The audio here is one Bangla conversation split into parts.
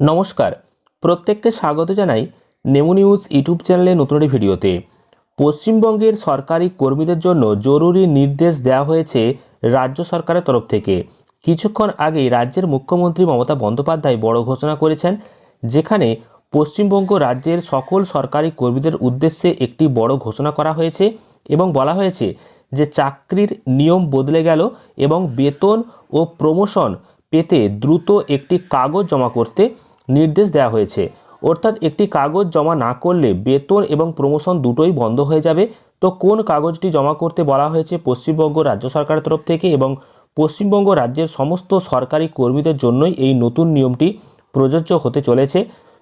নমস্কার। প্রত্যেককে স্বাগত জানাই নেমু নিউজ ইউটিউব চ্যানেলে নতুন একটি ভিডিওতে। পশ্চিমবঙ্গের সরকারি কর্মীদের জন্য জরুরি নির্দেশ দেওয়া হয়েছে রাজ্য সরকারের তরফ থেকে। কিছুক্ষণ আগেই রাজ্যের মুখ্যমন্ত্রী মমতা বন্দ্যোপাধ্যায় বড় ঘোষণা করেছেন, যেখানে পশ্চিমবঙ্গ রাজ্যের সকল সরকারি কর্মীদের উদ্দেশ্যে একটি বড় ঘোষণা করা হয়েছে এবং বলা হয়েছে যে চাকরির নিয়ম বদলে গেল এবং বেতন ও প্রমোশন পেতে দ্রুত একটি কাগজ জমা করতে নির্দেশ দেওয়া হয়েছে। অর্থাৎ একটি কাগজ জমা না করলে বেতন এবং প্রমোশন দুটোই বন্ধ হয়ে যাবে। তো কোন কাগজটি জমা করতে বলা হয়েছে পশ্চিমবঙ্গ রাজ্য সরকারের তরফ থেকে এবং পশ্চিমবঙ্গ রাজ্যের সমস্ত সরকারি কর্মীদের জন্যই এই নতুন নিয়মটি প্রযোজ্য হতে চলেছে।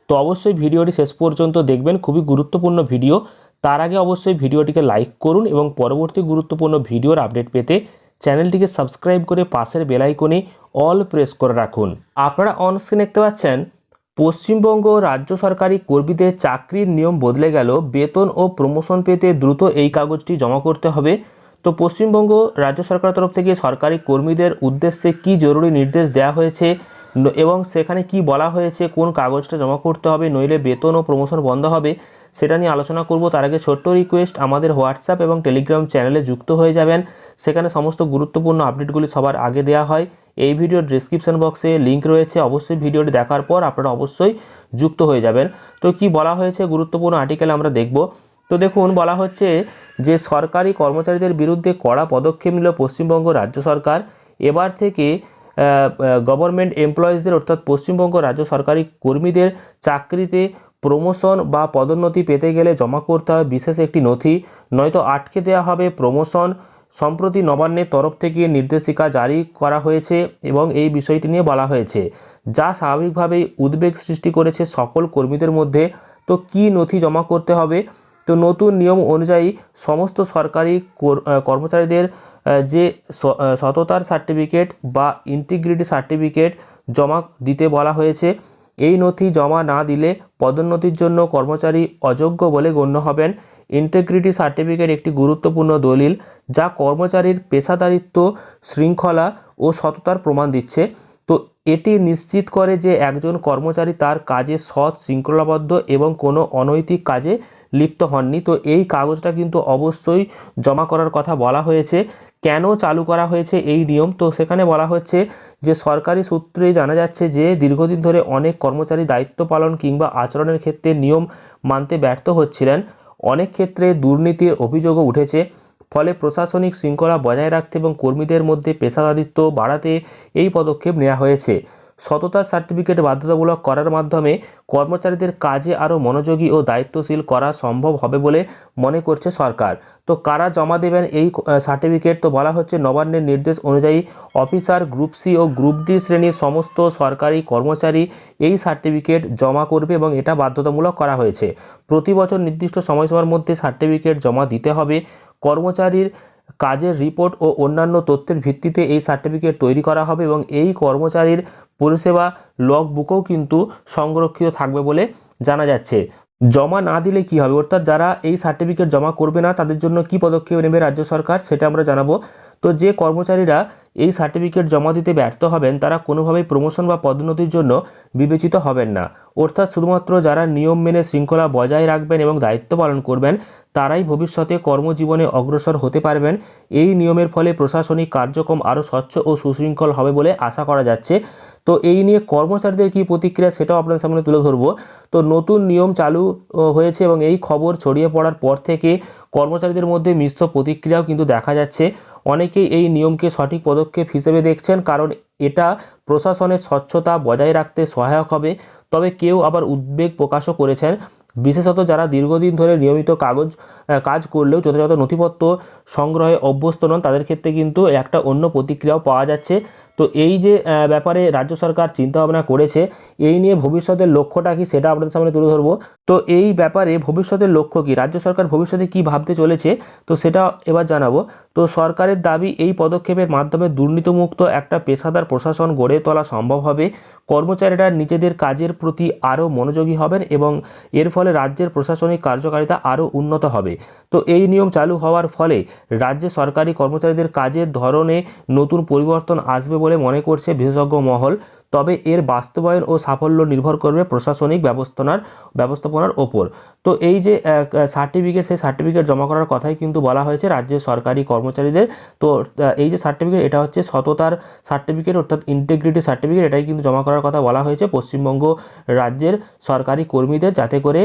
তো অবশ্যই ভিডিওটি শেষ পর্যন্ত দেখবেন, খুবই গুরুত্বপূর্ণ ভিডিও। তার আগে অবশ্যই ভিডিওটিকে লাইক করুন এবং পরবর্তী গুরুত্বপূর্ণ ভিডিওর আপডেট পেতে চ্যানেলটিকে সাবস্ক্রাইব করে পাশের বেলাইকনে অল প্রেস করে রাখুন। আপনারা অন স্ক্রিন দেখতে পাচ্ছেন পশ্চিমবঙ্গ রাজ্য সরকারি কর্মীদের চাকরির নিয়ম বদলে গেল, বেতন ও প্রমোশন পেতে দ্রুত এই কাগজটি জমা করতে হবে। তো পশ্চিমবঙ্গ রাজ্য সরকারের তরফ থেকে সরকারি কর্মীদের উদ্দেশ্যে কি জরুরি নির্দেশ দেওয়া হয়েছে? এবং সেখানে কি বলা হয়েছে? কোন কাগজটা জমা করতে হবে? নইলে বেতন ও প্রমোশন বন্ধ হবে। সেটা নিয়ে আলোচনা করব। তার আগে ছোট্ট রিকোয়েস্ট আমাদের হোয়াটসঅ্যাপ এবং টেলিগ্রাম চ্যানেলে যুক্ত হয়ে যাবেন। সেখানে সমস্ত গুরুত্বপূর্ণ আপডেটগুলি সবার আগে দেওয়া হয়। এই ভিডিওর ডিসক্রিপশন বক্সে লিঙ্ক রয়েছে। অবশ্যই ভিডিওটি দেখার পর আপনারা অবশ্যই যুক্ত হয়ে যাবেন। তো কি বলা হয়েছে? গুরুত্বপূর্ণ আর্টিকেল আমরা দেখব। তো দেখুন, বলা হচ্ছে যে সরকারি কর্মচারীদের বিরুদ্ধে কড়া পদক্ষেপ নিল পশ্চিমবঙ্গ রাজ্য সরকার। এবার থেকে গভর্নমেন্ট এমপ্লয়িজদের অর্থাৎ পশ্চিমবঙ্গ রাজ্য সরকারি কর্মীদের চাকরিতে প্রমোশন বা পদোন্নতি পেতে গেলে জমা করতে হবে বিশেষ একটি নথি। নয়তো আটকে দেওয়া হবে প্রমোশন সম্প্রতি নবান্নের তরফ থেকে নির্দেশিকা জারি করা হয়েছে এবং এই বিষয়টি নিয়ে বলা হয়েছে, যা স্বাভাবিকভাবেই উদ্বেগ সৃষ্টি করেছে সকল কর্মীদের মধ্যে। তো কি নথি জমা করতে হবে? তো নতুন নিয়ম অনুযায়ী সমস্ত সরকারি কর- কর্মচারীদের যে সততার সার্টিফিকেট বা ইন্টিগ্রিটি সার্টিফিকেট জমা দিতে বলা হয়েছে, এই নথি জমা না দিলে পদোন্নতির জন্য কর্মচারী অযোগ্য বলে গণ্য হবেন। ইন্টিগ্রিটি সার্টিফিকেট একটি গুরুত্বপূর্ণ দলিল যা কর্মচারীর পেশাদারিত্ব, শৃঙ্খলা ও সততার প্রমাণ দিচ্ছে। তো এটি নিশ্চিত করে যে একজন কর্মচারী তার কাজে সৎ, শৃঙ্খলাবদ্ধ এবং কোনো অনৈতিক কাজে লিপ্ত হননি। তো এই কাগজটা কিন্তু অবশ্যই জমা করার কথা বলা হয়েছে। কেন চালু করা হয়েছে এই নিয়ম? তো সেখানে বলা হচ্ছে যে সরকারি সূত্রে জানা যাচ্ছে যে দীর্ঘদিন ধরে অনেক কর্মচারী দায়িত্ব পালন কিংবা আচরণের ক্ষেত্রে নিয়ম মানতে ব্যর্থ হচ্ছিলেন। অনেক ক্ষেত্রে দুর্নীতির অভিযোগও উঠেছে। ফলে প্রশাসনিক শৃঙ্খলা বজায় রাখতে এবং কর্মীদের মধ্যে পেশাদারিত্ব বাড়াতে এই পদক্ষেপ নেওয়া হয়েছে। সততার সার্টিফিকেট বাধ্যতামূলক করার মাধ্যমে কর্মচারীদের কাজে আরও মনোযোগী ও দায়িত্বশীল করা সম্ভব হবে বলে মনে করছে সরকার। তো কারা জমা দেবেন এই সার্টিফিকেট তো বলা হচ্ছে নবান্নের নির্দেশ অনুযায়ী অফিসার গ্রুপ সি ও গ্রুপ ডি শ্রেণির সমস্ত সরকারি কর্মচারী এই সার্টিফিকেট জমা করবে এবং এটা বাধ্যতামূলক করা হয়েছে। প্রতি বছর নির্দিষ্ট সময়সীমার মধ্যে সার্টিফিকেট জমা দিতে হবে। কর্মচারীর কাজের রিপোর্ট ও অন্যান্য তথ্যের ভিত্তিতে এই সার্টিফিকেট তৈরি করা হবে এবং এই কর্মচারীর পরিষেবা লগ বুকও কিন্তু সংরক্ষিত থাকবে বলে জানা যাচ্ছে। জমা না দিলে কি হবে? অর্থাৎ যারা এই সার্টিফিকেট জমা করবে না, তাদের জন্য কি পদক্ষেপ নেবে রাজ্য সরকার সেটা আমরা জানাব। তো যে কর্মচারীরা এই সার্টিফিকেট জমা দিতে ব্যর্থ হবেন, তারা কোনোভাবেই প্রমোশন বা পদোন্নতির জন্য বিবেচিত হবেন না। অর্থাৎ শুধুমাত্র যারা নিয়ম মেনে শৃঙ্খলা বজায় রাখবেন এবং দায়িত্ব পালন করবেন, তারাই ভবিষ্যতে কর্মজীবনে অগ্রসর হতে পারবেন। এই নিয়মের ফলে প্রশাসনিক কার্যক্রম আরও স্বচ্ছ ও সুশৃঙ্খল হবে বলে আশা করা যাচ্ছে। তো এই নিয়ে কর্মচারীদের কী প্রতিক্রিয়া সেটাও আপনাদের সামনে তুলে ধরবো। তো নতুন নিয়ম চালু হয়েছে এবং এই খবর ছড়িয়ে পড়ার পর থেকে কর্মচারীদের মধ্যে মিশ্র প্রতিক্রিয়াও কিন্তু দেখা যাচ্ছে। অনেকেই এই নিয়মকে সঠিক পদক্ষেপ হিসেবে দেখছেন কারণ এটা প্রশাসনের স্বচ্ছতা বজায় রাখতে সহায়ক হবে। তবে কেউ আবার উদ্বেগ প্রকাশও করেছেন। বিশেষত যারা দীর্ঘদিন ধরে নিয়মিত কাগজ কাজ করলেও যথাযথ নথিপত্র সংগ্রহে অভ্যস্ত নন, তাদের ক্ষেত্রে কিন্তু একটা অন্য প্রতিক্রিয়াও পাওয়া যাচ্ছে। তো এই যে ব্যাপারে রাজ্য সরকার চিন্তাভাবনা করেছে, এই নিয়ে ভবিষ্যতের লক্ষ্যটা কি সেটা আপনাদের সামনে তুলে ধরবো। তো এই ব্যাপারে ভবিষ্যতের লক্ষ্য কি? রাজ্য সরকার ভবিষ্যতে কি ভাবতে চলেছে? তো সেটা এবার জানাব। তো সরকারের দাবি, এই পদক্ষেপের মাধ্যমে দুর্নীতিমুক্ত একটা পেশাদার প্রশাসন গড়ে তোলা সম্ভব হবে। কর্মচারীরা নিজেদের কাজের প্রতি আরও মনোযোগী হবেন এবং এর ফলে রাজ্যের প্রশাসনিক কার্যকারিতা আরও উন্নত হবে। তো এই নিয়ম চালু হওয়ার ফলে রাজ্যে সরকারি কর্মচারীদের কাজের ধরনে নতুন পরিবর্তন আসবে বলে মনে করছে বিশেষজ্ঞ মহল। তবে এর বাস্তবায়ন ও সাফল্য নির্ভর করবে প্রশাসনিক ব্যবস্থাপনার ব্যবস্থাপনার ওপর। তো এই যে সার্টিফিকেট সেই সার্টিফিকেট জমা করার কথাই কিন্তু বলা হয়েছে রাজ্যের সরকারি কর্মচারীদের। তো এই যে সার্টিফিকেট এটা হচ্ছে সততার সার্টিফিকেট অর্থাৎ ইন্টিগ্রিটি সার্টিফিকেট এটাই কিন্তু জমা করার কথা বলা হয়েছে পশ্চিমবঙ্গ রাজ্যের সরকারি কর্মীদের যাতে করে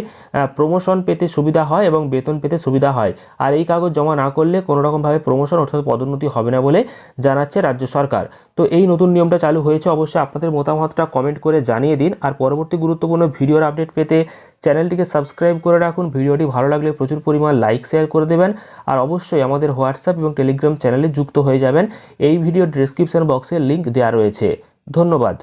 প্রমোশন পেতে সুবিধা হয় এবং বেতন পেতে সুবিধা হয়। আর এই কাগজ জমা না করলে কোনো রকমভাবে প্রমোশন অর্থাৎ পদোন্নতি হবে না বলে জানাচ্ছে রাজ্য সরকার। তো এই নতুন নিয়মটা চালু হয়েছে অবশ্যই আপনাদের মতামতটা কমেন্ট করে জানিয়ে দিন। আর পরবর্তী গুরুত্বপূর্ণ ভিডিওর আপডেট পেতে চ্যানেলটিকে সাবস্ক্রাইব করে রাখুন। ভিডিওটি ভালো লাগলে প্রচুর পরিমাণ লাইক শেয়ার করে দেবেন। আর অবশ্যই আমাদের হোয়াটসঅ্যাপ এবং টেলিগ্রাম চ্যানেলে যুক্ত হয়ে যাবেন। এই ভিডিও ডিসক্রিপশন বক্সে লিঙ্ক দেওয়া রয়েছে। ধন্যবাদ।